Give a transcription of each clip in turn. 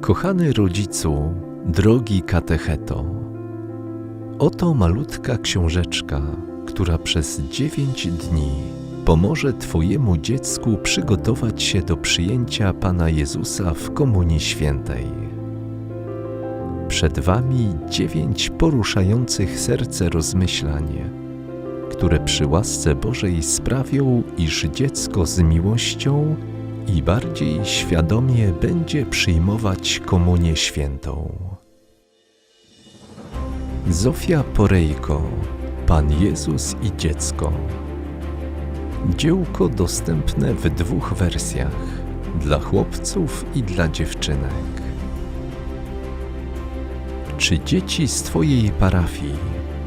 Kochany rodzicu, drogi katecheto, oto malutka książeczka, która przez dziewięć dni pomoże Twojemu dziecku przygotować się do przyjęcia Pana Jezusa w Komunii Świętej. Przed Wami dziewięć poruszających serce rozmyślań, które przy łasce Bożej sprawią, iż dziecko z miłością i bardziej świadomie będzie przyjmować Komunię Świętą. Zofia Porejko, Pan Jezus i Dziecko. Dziełko dostępne w dwóch wersjach dla chłopców i dla dziewczynek. Czy dzieci z Twojej parafii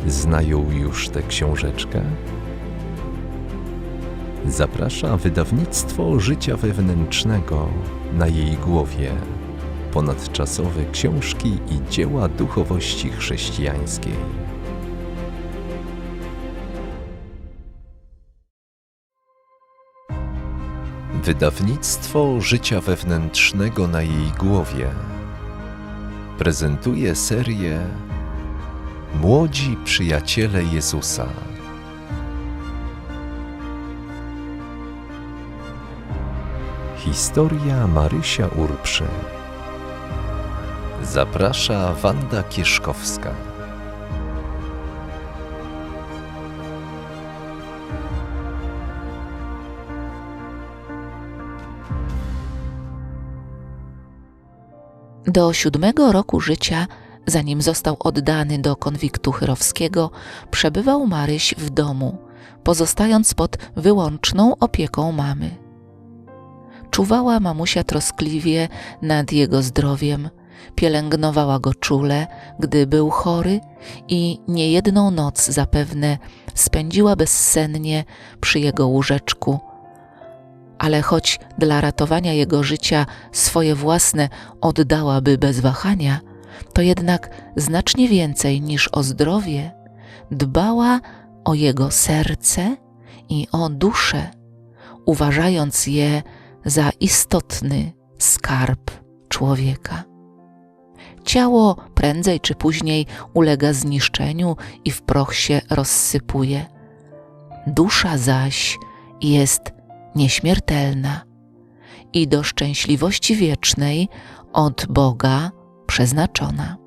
znają już tę książeczkę? Zaprasza wydawnictwo życia wewnętrznego na jej głowie. Ponadczasowe książki i dzieła duchowości chrześcijańskiej. Wydawnictwo życia wewnętrznego na jej głowie prezentuje serię Młodzi przyjaciele Jezusa. Historia Marysia Urprzy. Zaprasza Wanda Kieszkowska. Do siódmego roku życia, zanim został oddany do konwiktu chyrowskiego, przebywał Maryś w domu, pozostając pod wyłączną opieką mamy. Czuwała mamusia troskliwie nad jego zdrowiem, pielęgnowała go czule, gdy był chory i niejedną noc zapewne spędziła bezsennie przy jego łóżeczku. Ale choć dla ratowania jego życia swoje własne oddałaby bez wahania, to jednak znacznie więcej niż o zdrowie dbała o jego serce i o duszę, uważając je za istotny skarb człowieka. Ciało prędzej czy później ulega zniszczeniu i w proch się rozsypuje. Dusza zaś jest nieśmiertelna i do szczęśliwości wiecznej od Boga przeznaczona.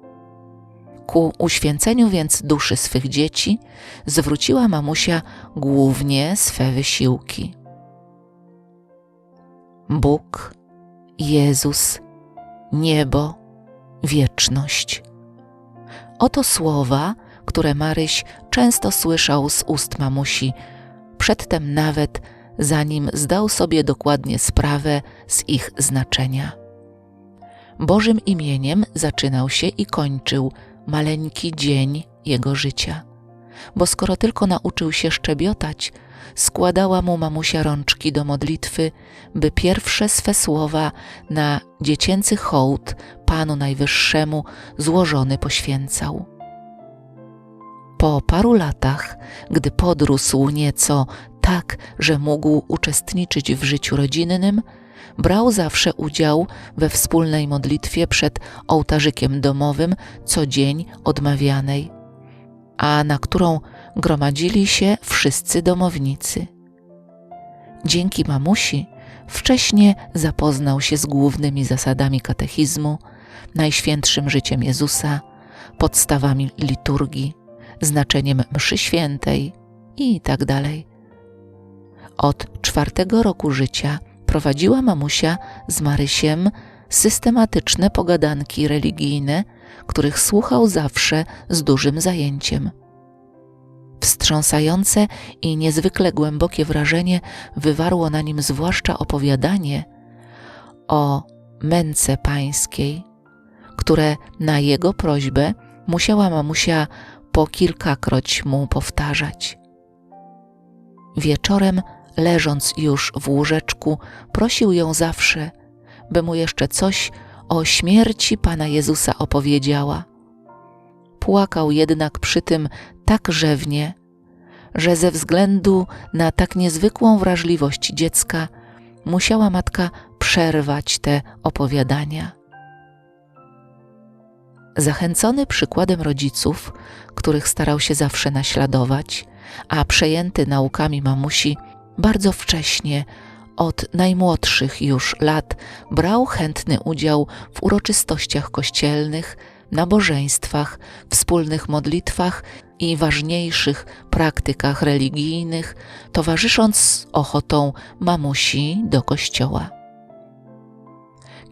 Ku uświęceniu więc duszy swych dzieci zwróciła mamusia głównie swe wysiłki. Bóg, Jezus, niebo, wieczność. Oto słowa, które Maryś często słyszał z ust mamusi, przedtem nawet zanim zdał sobie dokładnie sprawę z ich znaczenia. Bożym imieniem zaczynał się i kończył maleńki dzień jego życia, bo skoro tylko nauczył się szczebiotać, składała mu mamusia rączki do modlitwy, by pierwsze swe słowa na dziecięcy hołd Panu Najwyższemu złożony poświęcał. Po paru latach, gdy podrósł nieco tak, że mógł uczestniczyć w życiu rodzinnym, brał zawsze udział we wspólnej modlitwie przed ołtarzykiem domowym co dzień odmawianej, a na którą gromadzili się wszyscy domownicy. Dzięki mamusi wcześnie zapoznał się z głównymi zasadami katechizmu, najświętszym życiem Jezusa, podstawami liturgii, znaczeniem mszy świętej i tak. Od czwartego roku życia prowadziła mamusia z Marysiem systematyczne pogadanki religijne, których słuchał zawsze z dużym zajęciem. Wstrząsające i niezwykle głębokie wrażenie wywarło na nim zwłaszcza opowiadanie o męce pańskiej, które na jego prośbę musiała mamusia po kilkakroć mu powtarzać. Wieczorem, leżąc już w łóżeczku, prosił ją zawsze, by mu jeszcze coś o śmierci Pana Jezusa opowiedziała. Płakał jednak przy tym tak rzewnie, że ze względu na tak niezwykłą wrażliwość dziecka musiała matka przerwać te opowiadania. Zachęcony przykładem rodziców, których starał się zawsze naśladować, a przejęty naukami mamusi, bardzo wcześnie, od najmłodszych już lat, brał chętny udział w uroczystościach kościelnych, nabożeństwach, wspólnych modlitwach i ważniejszych praktykach religijnych, towarzysząc z ochotą mamusi do kościoła.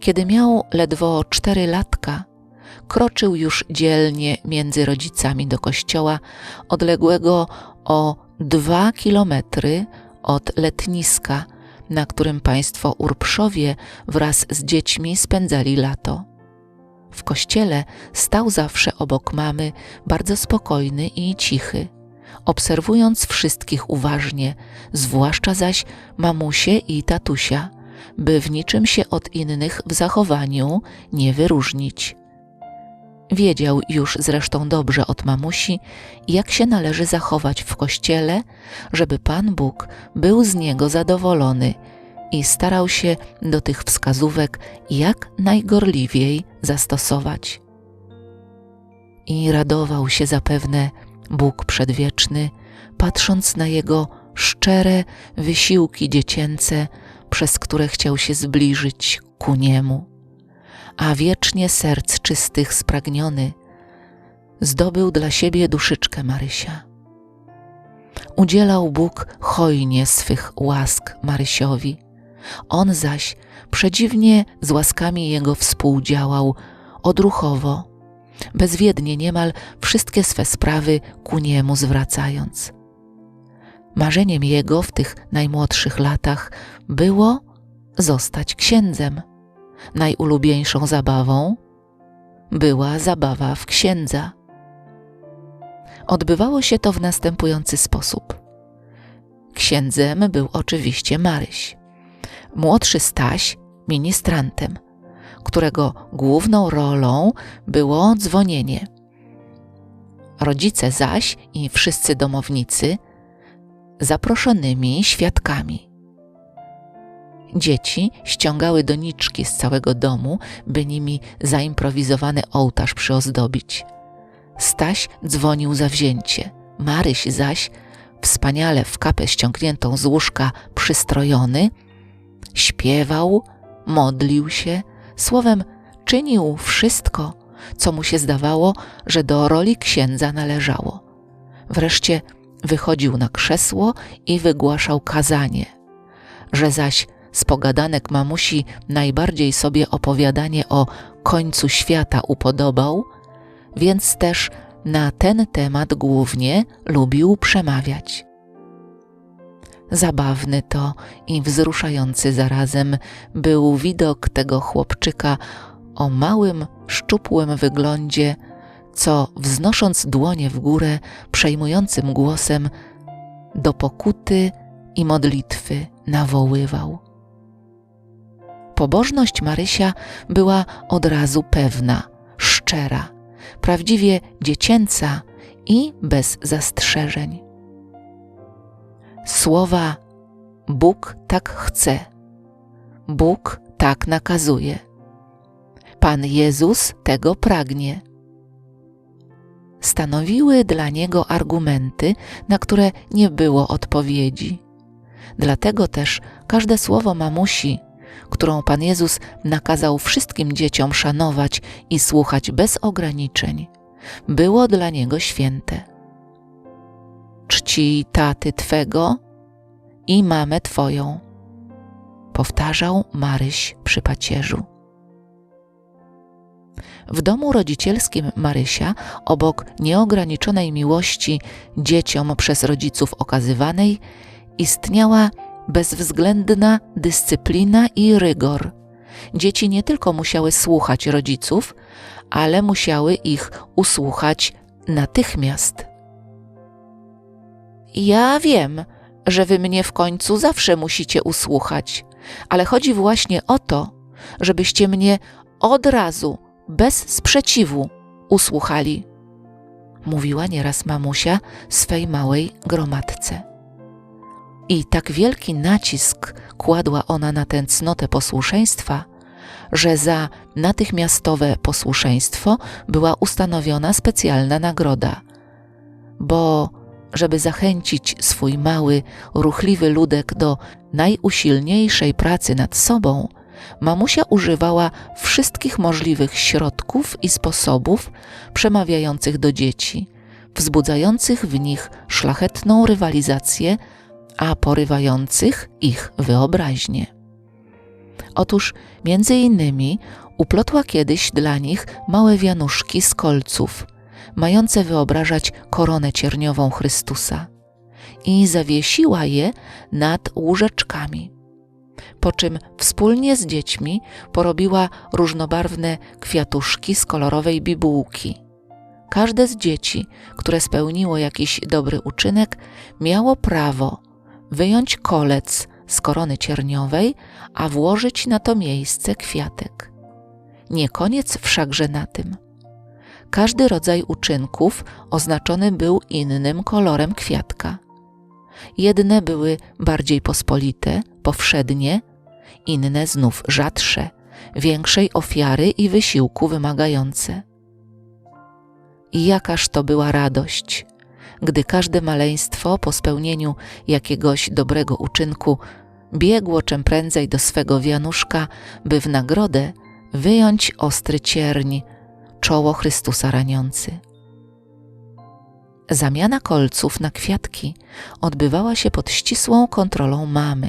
Kiedy miał ledwo cztery latka, kroczył już dzielnie między rodzicami do kościoła, odległego o dwa kilometry od letniska, na którym państwo Urpszowie wraz z dziećmi spędzali lato. W kościele stał zawsze obok mamy, bardzo spokojny i cichy, obserwując wszystkich uważnie, zwłaszcza zaś mamusie i tatusia, by w niczym się od innych w zachowaniu nie wyróżnić. Wiedział już zresztą dobrze od mamusi, jak się należy zachować w kościele, żeby Pan Bóg był z niego zadowolony i starał się do tych wskazówek jak najgorliwiej zastosować. I radował się zapewne Bóg przedwieczny, patrząc na jego szczere wysiłki dziecięce, przez które chciał się zbliżyć ku niemu a wiecznie serc czystych spragniony, zdobył dla siebie duszyczkę Marysia. Udzielał Bóg hojnie swych łask Marysiowi, on zaś przedziwnie z łaskami jego współdziałał, odruchowo, bezwiednie niemal wszystkie swe sprawy ku niemu zwracając. Marzeniem jego w tych najmłodszych latach było zostać księdzem najulubieńszą zabawą była zabawa w księdza. Odbywało się to w następujący sposób. Księdzem był oczywiście Maryś, młodszy Staś ministrantem, którego główną rolą było dzwonienie. Rodzice zaś i wszyscy domownicy zaproszonymi świadkami. Dzieci ściągały doniczki z całego domu, by nimi zaimprowizowany ołtarz przyozdobić. Staś dzwonił zawzięcie, Maryś zaś, wspaniale w kapę ściągniętą z łóżka przystrojony, śpiewał, modlił się, słowem czynił wszystko, co mu się zdawało, że do roli księdza należało. Wreszcie wychodził na krzesło i wygłaszał kazanie, że zaś z pogadanek mamusi najbardziej sobie opowiadanie o końcu świata upodobał, więc też na ten temat głównie lubił przemawiać. Zabawny to i wzruszający zarazem był widok tego chłopczyka o małym, szczupłym wyglądzie, co wznosząc dłonie w górę, przejmującym głosem do pokuty i modlitwy nawoływał. Pobożność Marysia była od razu pewna, szczera, prawdziwie dziecięca i bez zastrzeżeń. Słowa Bóg tak chce, Bóg tak nakazuje, Pan Jezus tego pragnie. Stanowiły dla niego argumenty, na które nie było odpowiedzi. Dlatego też każde słowo mamusi którą Pan Jezus nakazał wszystkim dzieciom szanować i słuchać bez ograniczeń, było dla niego święte. Czci taty twego i mamę twoją, powtarzał Maryś przy pacierzu. W domu rodzicielskim Marysia, obok nieograniczonej miłości dzieciom przez rodziców okazywanej, istniała bezwzględna dyscyplina i rygor. Dzieci nie tylko musiały słuchać rodziców, ale musiały ich usłuchać natychmiast. Ja wiem, że wy mnie w końcu zawsze musicie usłuchać, ale chodzi właśnie o to, żebyście mnie od razu, bez sprzeciwu, usłuchali, mówiła nieraz mamusia swej małej gromadce. I tak wielki nacisk kładła ona na tę cnotę posłuszeństwa, że za natychmiastowe posłuszeństwo była ustanowiona specjalna nagroda, bo żeby zachęcić swój mały, ruchliwy ludek do najusilniejszej pracy nad sobą, mamusia używała wszystkich możliwych środków i sposobów przemawiających do dzieci, wzbudzających w nich szlachetną rywalizację, a porywających ich wyobraźnię. Otóż między innymi uplotła kiedyś dla nich małe wianuszki z kolców, mające wyobrażać koronę cierniową Chrystusa i zawiesiła je nad łóżeczkami. Po czym wspólnie z dziećmi porobiła różnobarwne kwiatuszki z kolorowej bibułki. Każde z dzieci, które spełniło jakiś dobry uczynek, miało prawo wyjąć kolec z korony cierniowej, a włożyć na to miejsce kwiatek. Nie koniec wszakże na tym. Każdy rodzaj uczynków oznaczony był innym kolorem kwiatka. Jedne były bardziej pospolite, powszednie, inne znów rzadsze, większej ofiary i wysiłku wymagające. I jakaż to była radość, gdy każde maleństwo po spełnieniu jakiegoś dobrego uczynku biegło czym prędzej do swego wianuszka, by w nagrodę wyjąć ostry cierń, czoło Chrystusa raniący. Zamiana kolców na kwiatki odbywała się pod ścisłą kontrolą mamy,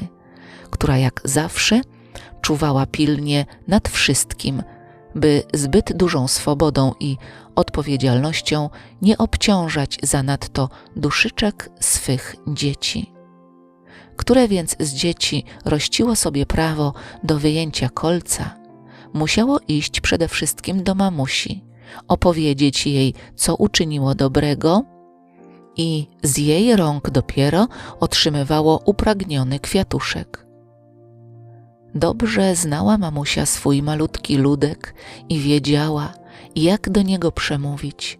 która jak zawsze czuwała pilnie nad wszystkim, by zbyt dużą swobodą i odpowiedzialnością nie obciążać zanadto duszyczek swych dzieci. Które więc z dzieci rościło sobie prawo do wyjęcia kolca, musiało iść przede wszystkim do mamusi, opowiedzieć jej, co uczyniło dobrego, i z jej rąk dopiero otrzymywało upragniony kwiatuszek. Dobrze znała mamusia swój malutki ludek i wiedziała, jak do niego przemówić.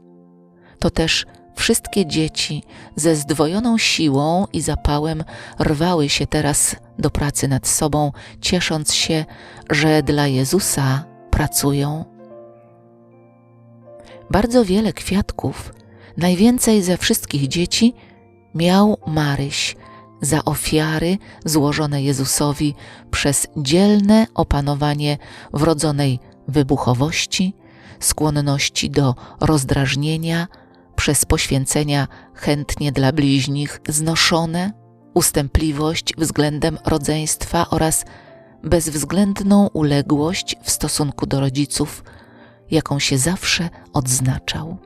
To też wszystkie dzieci ze zdwojoną siłą i zapałem rwały się teraz do pracy nad sobą, ciesząc się, że dla Jezusa pracują. Bardzo wiele kwiatków, najwięcej ze wszystkich dzieci, miał Maryś za ofiary złożone Jezusowi przez dzielne opanowanie wrodzonej wybuchowości, skłonności do rozdrażnienia, przez poświęcenia chętnie dla bliźnich znoszone, ustępliwość względem rodzeństwa oraz bezwzględną uległość w stosunku do rodziców, jaką się zawsze odznaczał.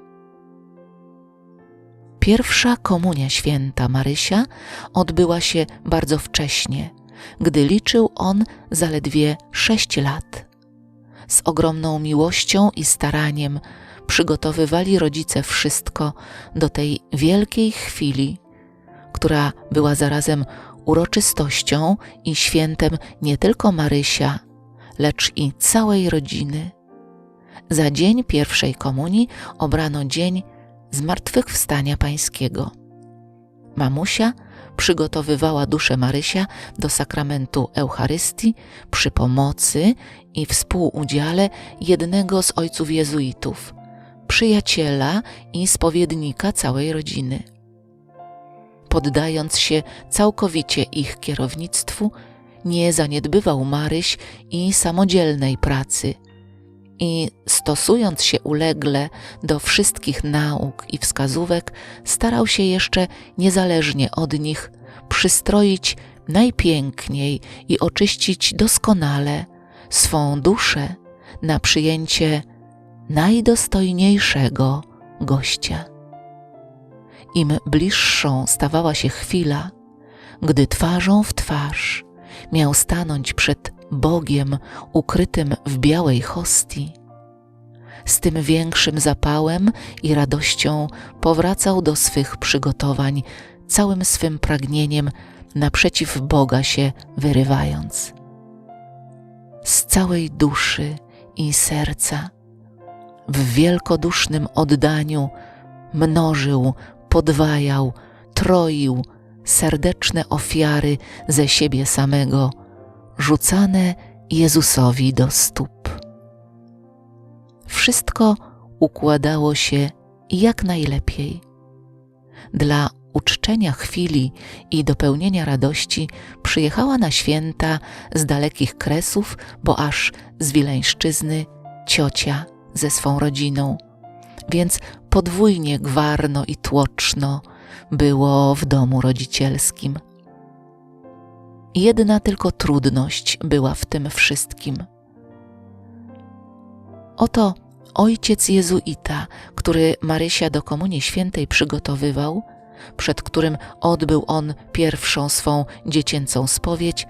Pierwsza komunia święta Marysia odbyła się bardzo wcześnie, gdy liczył on zaledwie sześć lat. Z ogromną miłością i staraniem przygotowywali rodzice wszystko do tej wielkiej chwili, która była zarazem uroczystością i świętem nie tylko Marysia, lecz i całej rodziny. Za dzień pierwszej komunii obrano dzień zmartwychwstania pańskiego. Mamusia przygotowywała duszę Marysia do sakramentu Eucharystii przy pomocy i współudziale jednego z ojców jezuitów, przyjaciela i spowiednika całej rodziny. Poddając się całkowicie ich kierownictwu, nie zaniedbywał Maryś i samodzielnej pracy – i stosując się ulegle do wszystkich nauk i wskazówek, starał się jeszcze niezależnie od nich przystroić najpiękniej i oczyścić doskonale swą duszę na przyjęcie najdostojniejszego gościa. Im bliższą stawała się chwila, gdy twarzą w twarz miał stanąć przed Bogiem ukrytym w białej hostii, z tym większym zapałem i radością powracał do swych przygotowań, całym swym pragnieniem naprzeciw Boga się wyrywając. Z całej duszy i serca, w wielkodusznym oddaniu, mnożył, podwajał, troił serdeczne ofiary ze siebie samego rzucane Jezusowi do stóp. Wszystko układało się jak najlepiej. Dla uczczenia chwili i dopełnienia radości przyjechała na święta z dalekich kresów, bo aż z Wileńszczyzny ciocia ze swą rodziną. Więc podwójnie gwarno i tłoczno było w domu rodzicielskim. Jedna tylko trudność była w tym wszystkim. Oto ojciec jezuita, który Marysia do Komunii Świętej przygotowywał, przed którym odbył on pierwszą swą dziecięcą spowiedź,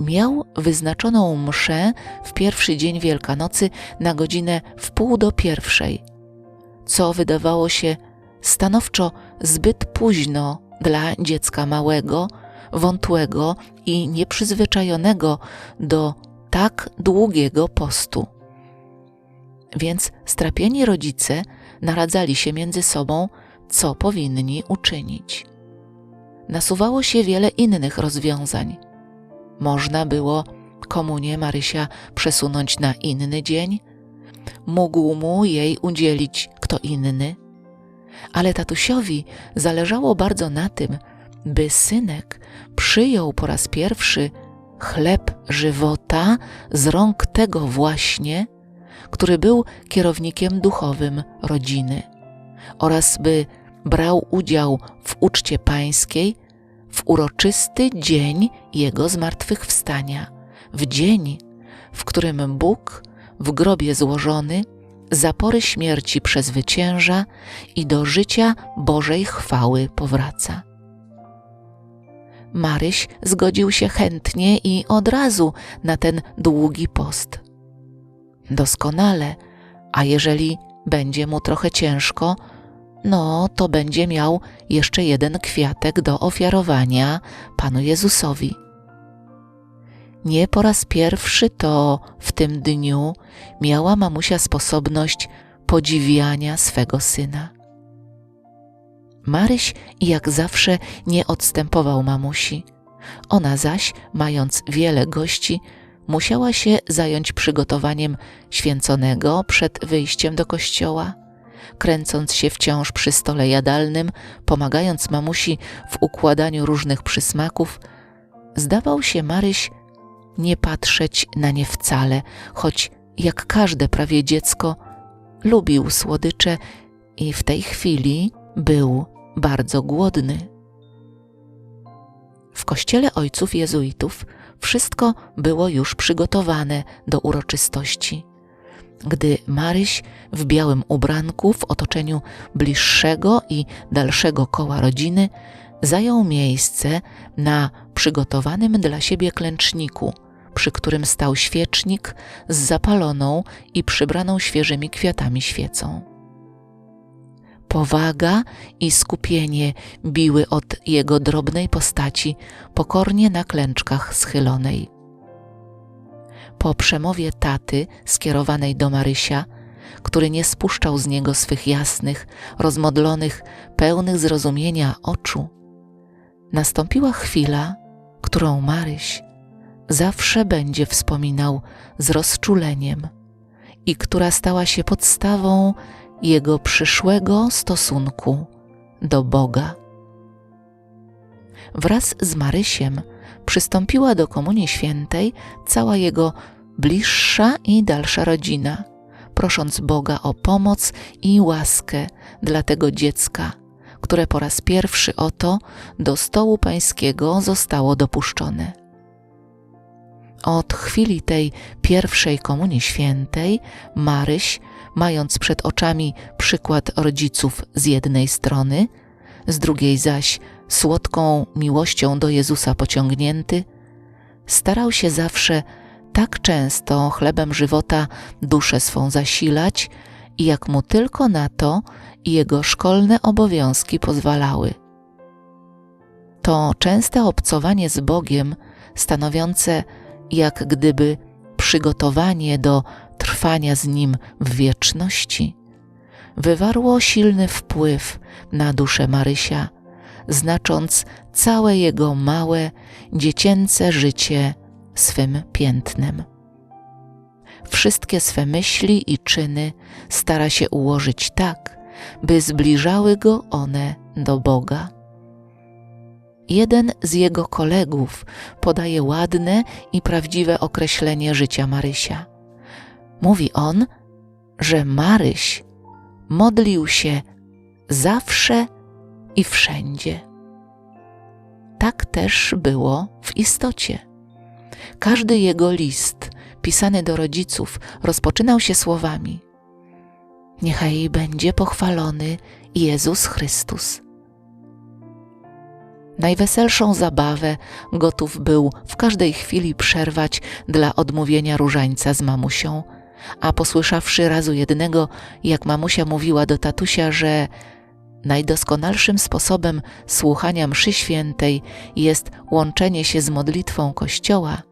miał wyznaczoną mszę w pierwszy dzień Wielkanocy na godzinę w pół do pierwszej, co wydawało się stanowczo zbyt późno dla dziecka małego, wątłego i nieprzyzwyczajonego do tak długiego postu. Więc strapieni rodzice naradzali się między sobą, co powinni uczynić. Nasuwało się wiele innych rozwiązań. Można było komunię Marysia przesunąć na inny dzień, mógł mu jej udzielić kto inny, ale tatusiowi zależało bardzo na tym, by synek przyjął po raz pierwszy chleb żywota z rąk tego właśnie, który był kierownikiem duchowym rodziny, oraz by brał udział w uczcie pańskiej w uroczysty dzień jego zmartwychwstania, w dzień, w którym Bóg w grobie złożony zapory śmierci przezwycięża i do życia Bożej chwały powraca. Maryś zgodził się chętnie i od razu na ten długi post. Doskonale, a jeżeli będzie mu trochę ciężko, no to będzie miał jeszcze jeden kwiatek do ofiarowania Panu Jezusowi. Nie po raz pierwszy to w tym dniu miała mamusia sposobność podziwiania swego syna. Maryś jak zawsze nie odstępował mamusi. Ona zaś, mając wiele gości, musiała się zająć przygotowaniem święconego przed wyjściem do kościoła, kręcąc się wciąż przy stole jadalnym, pomagając mamusi w układaniu różnych przysmaków, zdawał się Maryś nie patrzeć na nie wcale, choć jak każde prawie dziecko lubił słodycze i w tej chwili był bardzo głodny. W kościele ojców jezuitów wszystko było już przygotowane do uroczystości. Gdy Maryś w białym ubranku w otoczeniu bliższego i dalszego koła rodziny zajął miejsce na przygotowanym dla siebie klęczniku, przy którym stał świecznik z zapaloną i przybraną świeżymi kwiatami świecą. Powaga i skupienie biły od jego drobnej postaci pokornie na klęczkach schylonej. Po przemowie taty skierowanej do Marysia, który nie spuszczał z niego swych jasnych, rozmodlonych, pełnych zrozumienia oczu, nastąpiła chwila, którą Maryś zawsze będzie wspominał z rozczuleniem i która stała się podstawą jego przyszłego stosunku do Boga. Wraz z Marysiem przystąpiła do Komunii Świętej cała jego bliższa i dalsza rodzina, prosząc Boga o pomoc i łaskę dla tego dziecka, które po raz pierwszy oto do stołu pańskiego zostało dopuszczone. Od chwili tej pierwszej Komunii Świętej Maryś mając przed oczami przykład rodziców z jednej strony, z drugiej zaś słodką miłością do Jezusa pociągnięty, starał się zawsze tak często chlebem żywota duszę swą zasilać, jak mu tylko na to i jego szkolne obowiązki pozwalały. To częste obcowanie z Bogiem, stanowiące jak gdyby przygotowanie do trwania z Nim w wieczności, wywarło silny wpływ na duszę Marysia, znacząc całe jego małe, dziecięce życie swym piętnem. wszystkie swe myśli i czyny stara się ułożyć tak, by zbliżały go one do Boga. Jeden z jego kolegów podaje ładne i prawdziwe określenie życia Marysia. Mówi on, że Maryś modlił się zawsze i wszędzie. Tak też było w istocie. Każdy jego list, pisany do rodziców, rozpoczynał się słowami: Niechaj będzie pochwalony Jezus Chrystus. Najweselszą zabawę gotów był w każdej chwili przerwać dla odmówienia różańca z mamusią, a posłyszawszy razu jednego, jak mamusia mówiła do tatusia, że najdoskonalszym sposobem słuchania mszy świętej jest łączenie się z modlitwą Kościoła,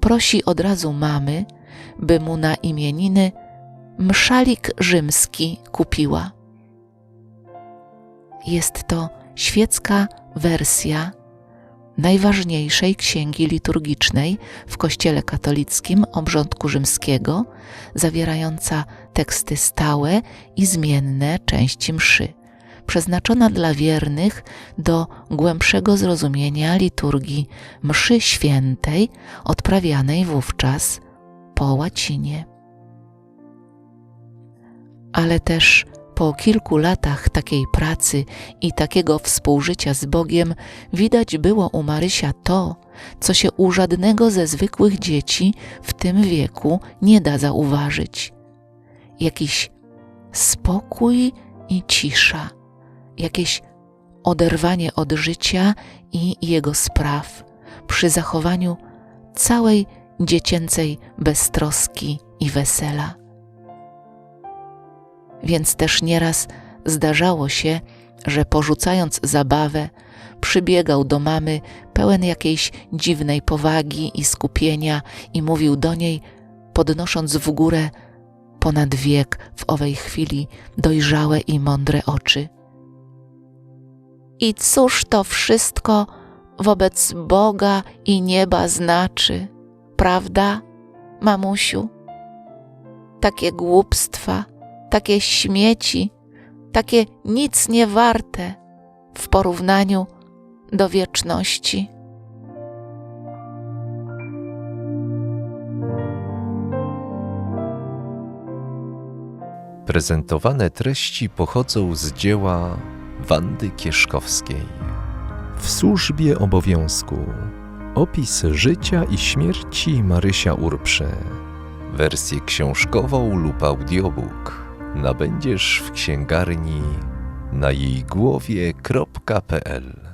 prosi od razu mamy, by mu na imieniny mszalik rzymski kupiła. Jest to świecka wersja najważniejszej księgi liturgicznej w Kościele katolickim obrządku rzymskiego, zawierająca teksty stałe i zmienne części mszy, przeznaczona dla wiernych do głębszego zrozumienia liturgii mszy świętej odprawianej wówczas po łacinie. Ale też po kilku latach takiej pracy i takiego współżycia z Bogiem widać było u Marysia to, co się u żadnego ze zwykłych dzieci w tym wieku nie da zauważyć. Jakiś spokój i cisza, jakieś oderwanie od życia i jego spraw przy zachowaniu całej dziecięcej beztroski i wesela więc też nieraz zdarzało się, że porzucając zabawę, przybiegał do mamy pełen jakiejś dziwnej powagi i skupienia i mówił do niej, podnosząc w górę ponad wiek w owej chwili dojrzałe i mądre oczy. I cóż to wszystko wobec Boga i nieba znaczy, prawda, mamusiu? Takie głupstwa takie śmieci, takie nic nie warte w porównaniu do wieczności. Prezentowane treści pochodzą z dzieła Wandy Kieszkowskiej. W służbie obowiązku. Opis życia i śmierci Marysia Urprze. Wersję książkową lub audiobook nabędziesz w księgarni na jej głowie.pl